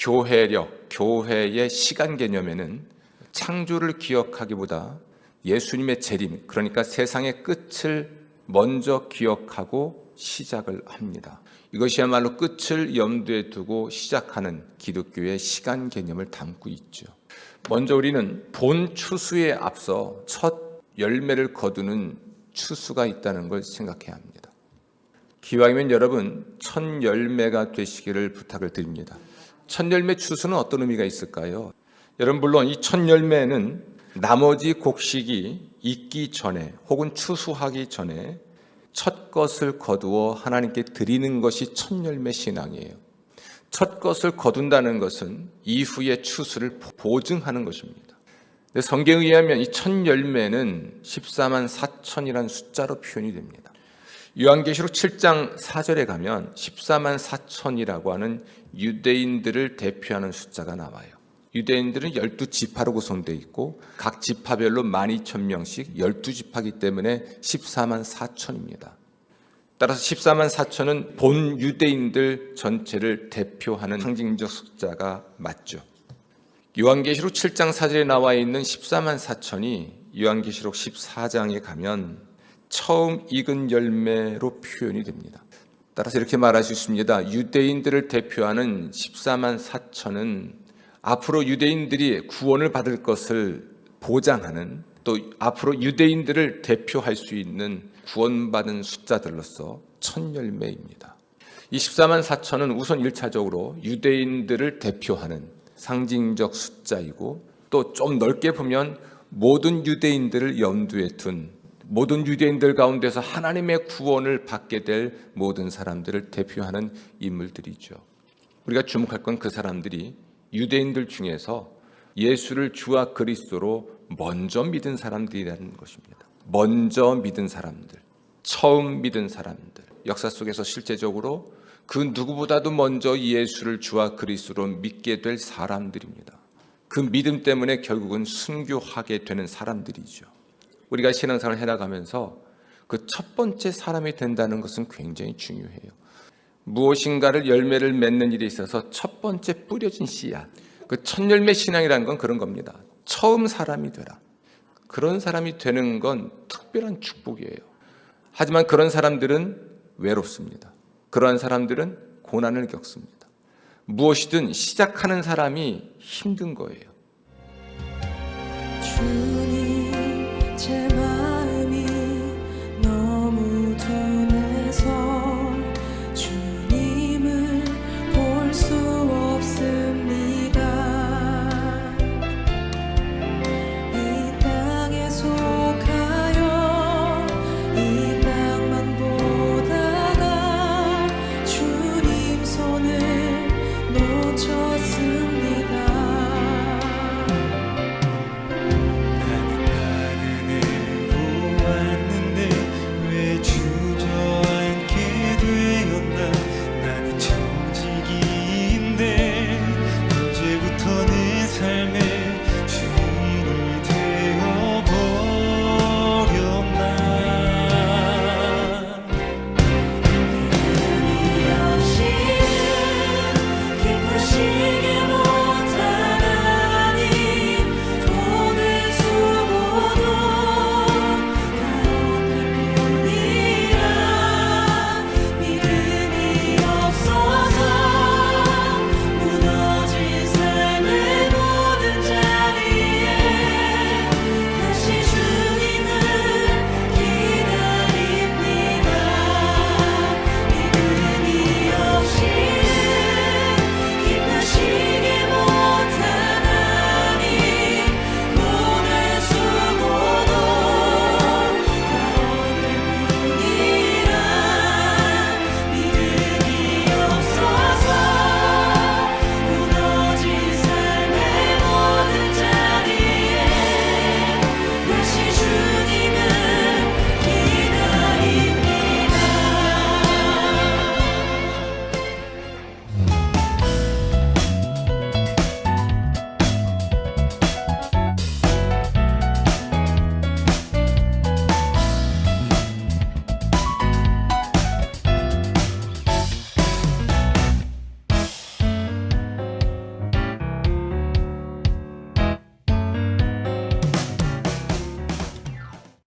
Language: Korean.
교회력, 교회의 시간 개념에는 창조를 기억하기보다 예수님의 재림, 그러니까 세상의 끝을 먼저 기억하고 시작을 합니다. 이것이야말로 끝을 염두에 두고 시작하는 기독교의 시간 개념을 담고 있죠. 먼저 우리는 본 추수에 앞서 첫 열매를 거두는 추수가 있다는 걸 생각해야 합니다. 기왕이면 여러분 첫 열매가 되시기를 부탁을 드립니다. 첫 열매 추수는 어떤 의미가 있을까요? 여러분 물론 이 첫 열매는 나머지 곡식이 익기 전에 혹은 추수하기 전에 첫 것을 거두어 하나님께 드리는 것이 첫 열매 신앙이에요. 첫 것을 거둔다는 것은 이후의 추수를 보증하는 것입니다. 성경에 의하면 이 첫 열매는 14만 4천이라는 숫자로 표현이 됩니다. 요한계시록 7장 4절에 가면 14만 4천이라고 하는 유대인들을 대표하는 숫자가 나와요. 유대인들은 12지파로 구성되어 있고 각 지파별로 12,000명씩 12지파기 때문에 14만 4천입니다. 따라서 14만 4천은 본 유대인들 전체를 대표하는 상징적 숫자가 맞죠. 요한계시록 7장 4절에 나와 있는 14만 4천이 요한계시록 14장에 가면 처음 익은 열매로 표현이 됩니다. 따라서 이렇게 말할 수 있습니다. 유대인들을 대표하는 14만 4천은 앞으로 유대인들이 구원을 받을 것을 보장하는 또 앞으로 유대인들을 대표할 수 있는 구원받은 숫자들로서 첫 열매입니다. 이 14만 4천은 우선 1차적으로 유대인들을 대표하는 상징적 숫자이고 또 좀 넓게 보면 모든 유대인들을 염두에 둔 모든 유대인들 가운데서 하나님의 구원을 받게 될 모든 사람들을 대표하는 인물들이죠. 우리가 주목할 건 그 사람들이 유대인들 중에서 예수를 주와 그리스도로 먼저 믿은 사람들이라는 것입니다. 먼저 믿은 사람들, 처음 믿은 사람들, 역사 속에서 실제적으로 그 누구보다도 먼저 예수를 주와 그리스도로 믿게 될 사람들입니다. 그 믿음 때문에 결국은 순교하게 되는 사람들이죠. 우리가 신앙생활을 해나가면서 그 첫 번째 사람이 된다는 것은 굉장히 중요해요. 무엇인가를 열매를 맺는 일에 있어서 첫 번째 뿌려진 씨앗, 그 첫 열매 신앙이라는 건 그런 겁니다. 처음 사람이 되라. 그런 사람이 되는 건 특별한 축복이에요. 하지만 그런 사람들은 외롭습니다. 그러한 사람들은 고난을 겪습니다. 무엇이든 시작하는 사람이 힘든 거예요. 주 cię